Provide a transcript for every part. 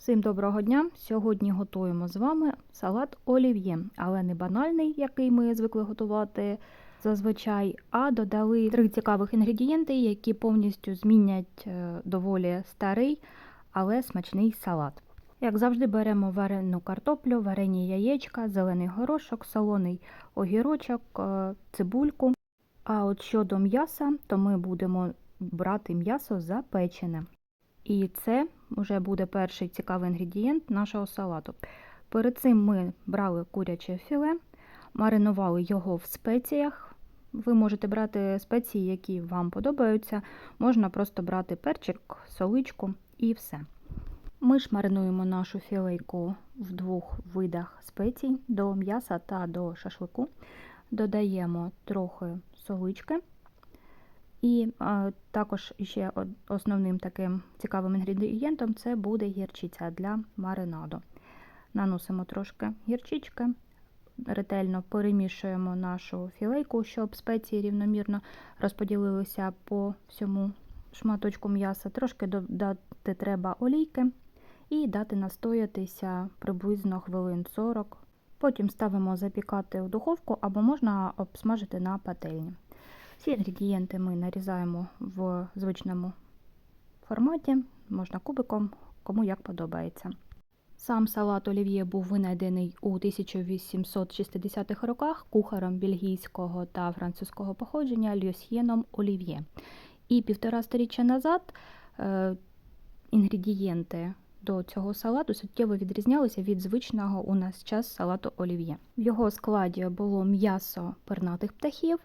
Всім доброго дня! Сьогодні готуємо з вами салат олів'є, але не банальний, який ми звикли готувати зазвичай, а додали три цікавих інгредієнти, які повністю змінять е, доволі старий, але смачний салат. Як завжди, беремо варену картоплю, варені яєчка, зелений горошок, солоний огірочок, е, цибульку. А от щодо м'яса, то ми будемо брати м'ясо запечене. І це вже буде перший цікавий інгредієнт нашого салату. Перед цим ми брали куряче філе, маринували його в спеціях. Ви можете брати спеції, які вам подобаються. Можна просто брати перчик, соличку і все. Ми ж маринуємо нашу філейку в двох видах спецій до м'яса та до шашлику. Додаємо трохи солички. І а, також ще основним таким цікавим інгредієнтом це буде гірчиця для маринаду. Наносимо трошки гірчички, ретельно перемішуємо нашу філейку, щоб спеції рівномірно розподілилися по всьому шматочку м'яса. Трошки додати треба олійки і дати настоятися приблизно хвилин 40. Потім ставимо запікати в духовку або можна обсмажити на пательні. Всі інгредієнти ми нарізаємо в звичному форматі, можна кубиком, кому як подобається. Сам салат олів'є був винайдений у 1860-х роках кухарем бельгійського та французького походження Льосьєном Олів'є. І півтора сторіччя назад е, інгредієнти до цього салату суттєво відрізнялися від звичного у нас час салату олів'є. В його складі було м'ясо пернатих птахів,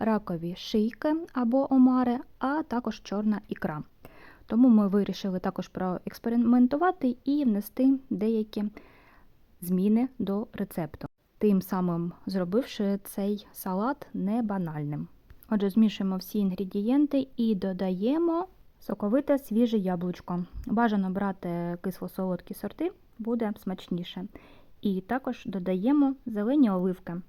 ракові шийки або омари, а також чорна ікра. Тому ми вирішили також проекспериментувати і внести деякі зміни до рецепту, тим самим зробивши цей салат не банальним. Отже, змішуємо всі інгредієнти і додаємо соковите свіже яблучко. Бажано брати кисло-солодкі сорти, буде смачніше. І також додаємо зелені оливки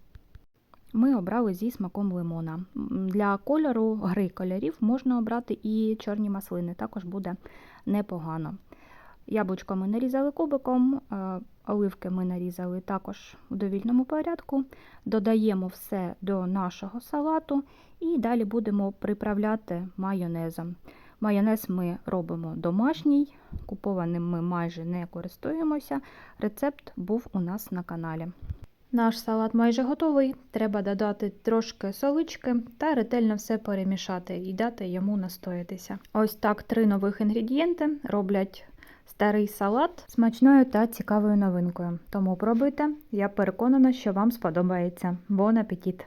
ми обрали зі смаком лимона. Для кольору гри кольорів можна обрати і чорні маслини, також буде непогано. Яблучко ми нарізали кубиком, оливки ми нарізали також у довільному порядку. Додаємо все до нашого салату і далі будемо приправляти майонезом. Майонез ми робимо домашній, купованим ми майже не користуємося. Рецепт був у нас на каналі. Наш салат майже готовий. Треба додати трошки солички та ретельно все перемішати і дати йому настоятися. Ось так три нових інгредієнти роблять старий салат смачною та цікавою новинкою. Тому пробуйте, я переконана, що вам сподобається. Бон апетит!